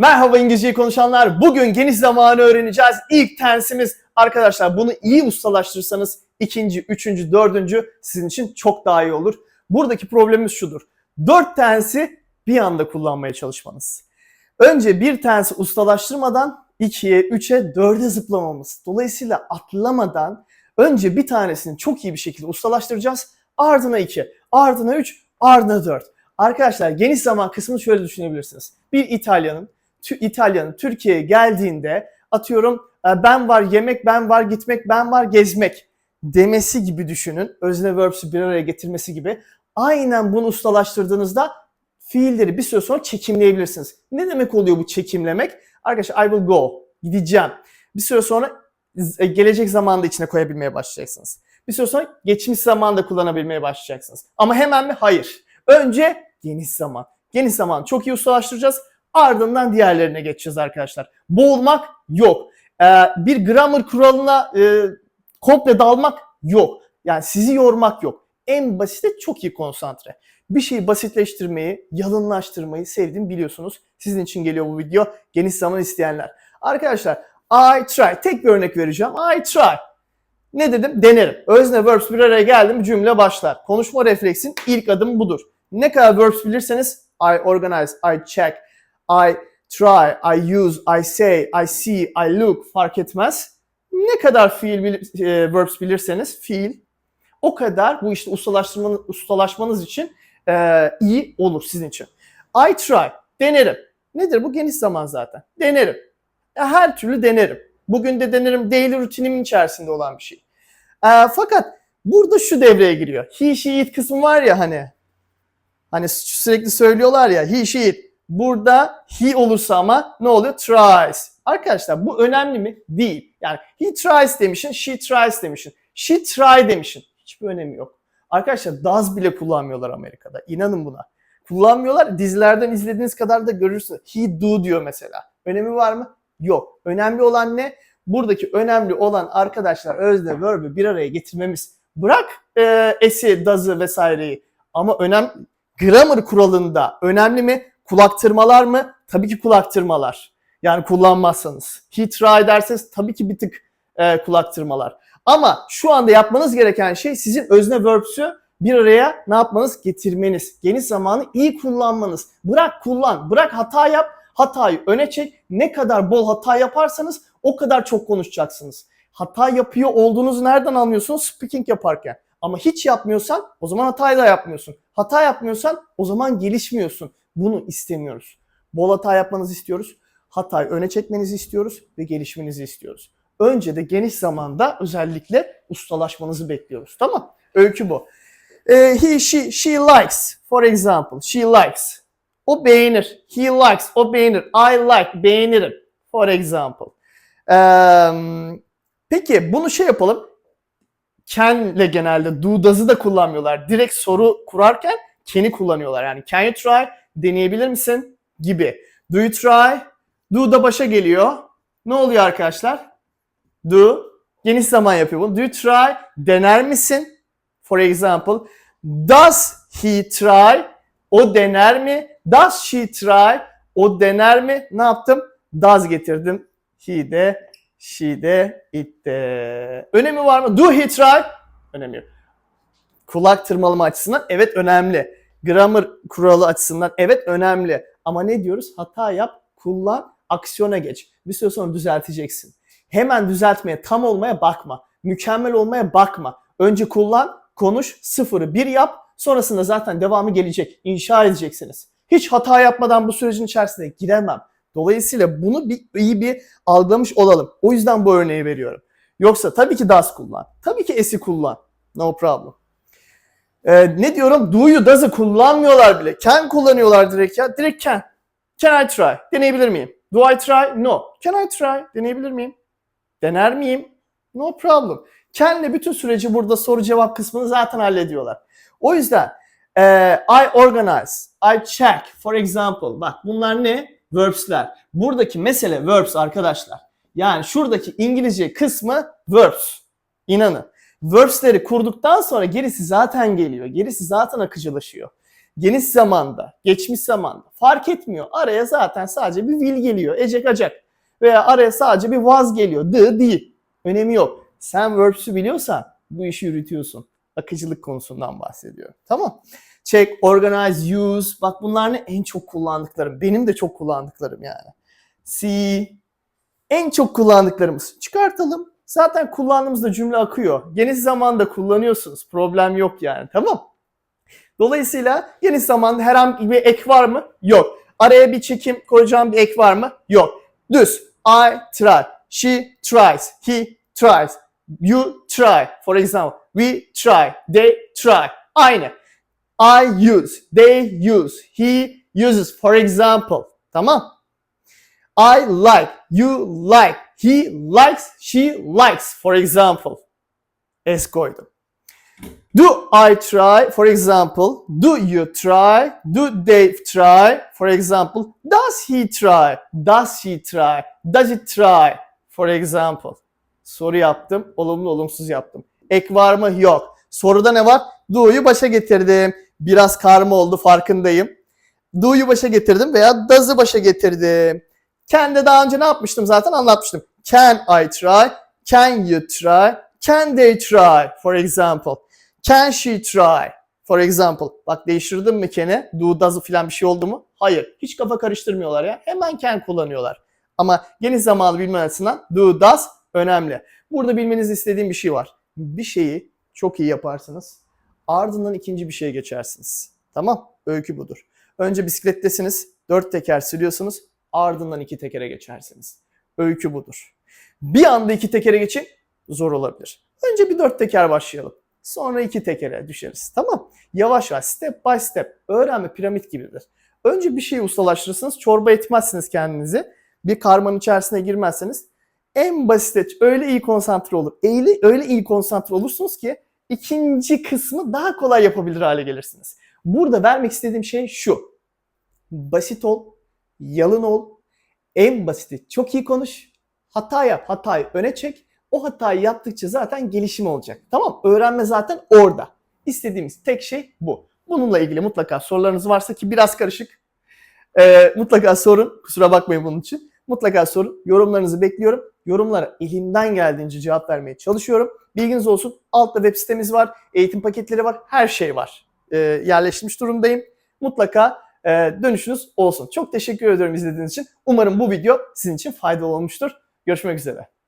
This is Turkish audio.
Merhaba İngilizceyi konuşanlar. Bugün geniş zamanı öğreneceğiz. İlk tensimiz arkadaşlar bunu iyi ustalaştırırsanız ikinci, üçüncü, dördüncü sizin için çok daha iyi olur. Buradaki problemimiz şudur. Dört tensi bir anda kullanmaya çalışmanız. Önce bir tensi ustalaştırmadan ikiye, üçe, dörde zıplamamız. Dolayısıyla atlamadan önce bir tanesini çok iyi bir şekilde ustalaştıracağız. Ardına iki, ardına üç, ardına dört. Arkadaşlar geniş zaman kısmını şöyle düşünebilirsiniz. Bir İtalyanın İtalyanın Türkiye'ye geldiğinde atıyorum e, ben var yemek, ben var gitmek, ben var gezmek demesi gibi düşünün. Özne verbs'ü bir araya getirmesi gibi. Aynen bunu ustalaştırdığınızda fiilleri bir süre sonra çekimleyebilirsiniz. Ne demek oluyor bu çekimlemek? Arkadaşlar I will go, gideceğim. Bir süre sonra e, gelecek zamanda içine koyabilmeye başlayacaksınız. Bir süre sonra geçmiş zamanda kullanabilmeye başlayacaksınız. Ama hemen mi? Hayır. Önce geniş zaman. Geniş zaman çok iyi ustalaştıracağız. Ardından diğerlerine geçeceğiz arkadaşlar. Boğulmak yok. Ee, bir grammar kuralına e, komple dalmak yok. Yani sizi yormak yok. En basite çok iyi konsantre. Bir şeyi basitleştirmeyi, yalınlaştırmayı sevdiğimi biliyorsunuz. Sizin için geliyor bu video. Geniş zaman isteyenler. Arkadaşlar I try. Tek bir örnek vereceğim. I try. Ne dedim? Denerim. Özne verbs bir araya geldi mi cümle başlar. Konuşma refleksin ilk adımı budur. Ne kadar verbs bilirseniz I organize, I check, I try, I use, I say, I see, I look fark etmez. Ne kadar fiil bil- e, verbs bilirseniz fiil o kadar bu işte ustalaştırmanız, ustalaşmanız için e, iyi olur sizin için. I try, denerim. Nedir bu? Geniş zaman zaten. Denerim. Ya her türlü denerim. Bugün de denerim daily rutinimin içerisinde olan bir şey. E, fakat burada şu devreye giriyor. He, she, it kısmı var ya hani. Hani sürekli söylüyorlar ya he, she, it. Burada he olursa ama ne oluyor? Tries. Arkadaşlar bu önemli mi? Değil. Yani he tries demişsin, she tries demişsin. She try demişsin. Hiçbir önemi yok. Arkadaşlar does bile kullanmıyorlar Amerika'da. İnanın buna. Kullanmıyorlar. Dizilerden izlediğiniz kadar da görürsünüz. He do diyor mesela. Önemi var mı? Yok. Önemli olan ne? Buradaki önemli olan arkadaşlar özne verb'i bir araya getirmemiz. Bırak e, esi, does'ı vesaireyi. Ama önem grammar kuralında önemli mi? Kulaktırmalar mı? Tabii ki kulaktırmalar. Yani kullanmazsanız. He try derseniz tabii ki bir tık e, kulaktırmalar. Ama şu anda yapmanız gereken şey sizin özne verbs'ü bir araya ne yapmanız? Getirmeniz. Geniş zamanı iyi kullanmanız. Bırak kullan, bırak hata yap, hatayı öne çek. Ne kadar bol hata yaparsanız o kadar çok konuşacaksınız. Hata yapıyor olduğunuzu nereden anlıyorsunuz? Speaking yaparken. Ama hiç yapmıyorsan o zaman hatayı da yapmıyorsun. Hata yapmıyorsan o zaman gelişmiyorsun. Bunu istemiyoruz. Bol hata yapmanızı istiyoruz. Hatayı öne çekmenizi istiyoruz ve gelişmenizi istiyoruz. Önce de geniş zamanda özellikle ustalaşmanızı bekliyoruz. Tamam? Öykü bu. Ee, he, she, she likes. For example, she likes. O beğenir. He likes. O beğenir. I like. Beğenirim. For example. Ee, peki bunu şey yapalım. Can'le genelde do does'ı da kullanmıyorlar. Direkt soru kurarken can'i kullanıyorlar. Yani can you try? Deneyebilir misin? Gibi. Do you try? Do da başa geliyor. Ne oluyor arkadaşlar? Do. Geniş zaman yapıyor bunu. Do you try? Dener misin? For example. Does he try? O dener mi? Does she try? O dener mi? Ne yaptım? Does getirdim. He de, she de, it de. Önemi var mı? Do he try? Önemi yok. Kulak tırmalama açısından evet önemli. Grammar kuralı açısından evet önemli. Ama ne diyoruz? Hata yap, kullan, aksiyona geç. Bir süre sonra düzelteceksin. Hemen düzeltmeye, tam olmaya bakma. Mükemmel olmaya bakma. Önce kullan, konuş, sıfırı bir yap. Sonrasında zaten devamı gelecek. İnşa edeceksiniz. Hiç hata yapmadan bu sürecin içerisine giremem. Dolayısıyla bunu bir, iyi bir algılamış olalım. O yüzden bu örneği veriyorum. Yoksa tabii ki does kullan. Tabii ki es'i kullan. No problem. Ee, ne diyorum? Do'yu, does'ı kullanmıyorlar bile. Can kullanıyorlar direkt ya. Direkt can. Can I try? Deneyebilir miyim? Do I try? No. Can I try? Deneyebilir miyim? Dener miyim? No problem. Can'le bütün süreci burada soru cevap kısmını zaten hallediyorlar. O yüzden e, I organize, I check, for example. Bak bunlar ne? Verbs'ler. Buradaki mesele verbs arkadaşlar. Yani şuradaki İngilizce kısmı verbs. İnanın. Verbs'leri kurduktan sonra gerisi zaten geliyor. Gerisi zaten akıcılaşıyor. geniş zamanda, geçmiş zamanda fark etmiyor. Araya zaten sadece bir will geliyor. Ecek acak. Veya araya sadece bir was geliyor. The değil. Önemi yok. Sen verbs'ü biliyorsan bu işi yürütüyorsun. Akıcılık konusundan bahsediyorum. Tamam. Check, organize, use. Bak bunlar ne? En çok kullandıklarım. Benim de çok kullandıklarım yani. See. En çok kullandıklarımız. Çıkartalım. Zaten kullandığımızda cümle akıyor. Geniş zamanda kullanıyorsunuz. Problem yok yani. Tamam. Dolayısıyla geniş zamanda herhangi bir ek var mı? Yok. Araya bir çekim koyacağım bir ek var mı? Yok. Düz. I try. She tries. He tries. You try. For example. We try. They try. Aynı. I use. They use. He uses. For example. Tamam. I like. You like. He likes. She likes. For example. Es koydum. Do I try? For example. Do you try? Do they try? For example. Does he try? Does she try? Does it try? For example. Soru yaptım. Olumlu olumsuz yaptım. Ek var mı? Yok. Soruda ne var? Do'yu başa getirdim. Biraz karma oldu farkındayım. Do'yu başa getirdim veya does'ı başa getirdim. Can'de daha önce ne yapmıştım zaten anlatmıştım. Can I try? Can you try? Can they try? For example. Can she try? For example. Bak değiştirdim mi can'i? Do, does'ı falan bir şey oldu mu? Hayır. Hiç kafa karıştırmıyorlar ya. Hemen can kullanıyorlar. Ama geniş zamanı bilmen açısından do, does önemli. Burada bilmenizi istediğim bir şey var. Bir şeyi çok iyi yaparsınız. Ardından ikinci bir şeye geçersiniz. Tamam? Öykü budur. Önce bisiklettesiniz. Dört teker sürüyorsunuz. Ardından iki tekere geçersiniz. Öykü budur. Bir anda iki tekere geçin zor olabilir. Önce bir dört teker başlayalım. Sonra iki tekere düşeriz. Tamam. Yavaş yavaş step by step. Öğrenme piramit gibidir. Önce bir şeyi ustalaştırırsınız. Çorba etmezsiniz kendinizi. Bir karmanın içerisine girmezseniz en basit öyle iyi konsantre olur. Öyle, öyle iyi konsantre olursunuz ki ikinci kısmı daha kolay yapabilir hale gelirsiniz. Burada vermek istediğim şey şu. Basit ol, yalın ol, en basiti çok iyi konuş, hata yap, hatayı öne çek. O hatayı yaptıkça zaten gelişim olacak. Tamam Öğrenme zaten orada. İstediğimiz tek şey bu. Bununla ilgili mutlaka sorularınız varsa ki biraz karışık. Ee, mutlaka sorun. Kusura bakmayın bunun için. Mutlaka sorun. Yorumlarınızı bekliyorum. Yorumlara elimden geldiğince cevap vermeye çalışıyorum. Bilginiz olsun. Altta web sitemiz var. Eğitim paketleri var. Her şey var. Ee, yerleşmiş durumdayım. Mutlaka e, dönüşünüz olsun. Çok teşekkür ediyorum izlediğiniz için. Umarım bu video sizin için faydalı olmuştur. Görüşmek üzere.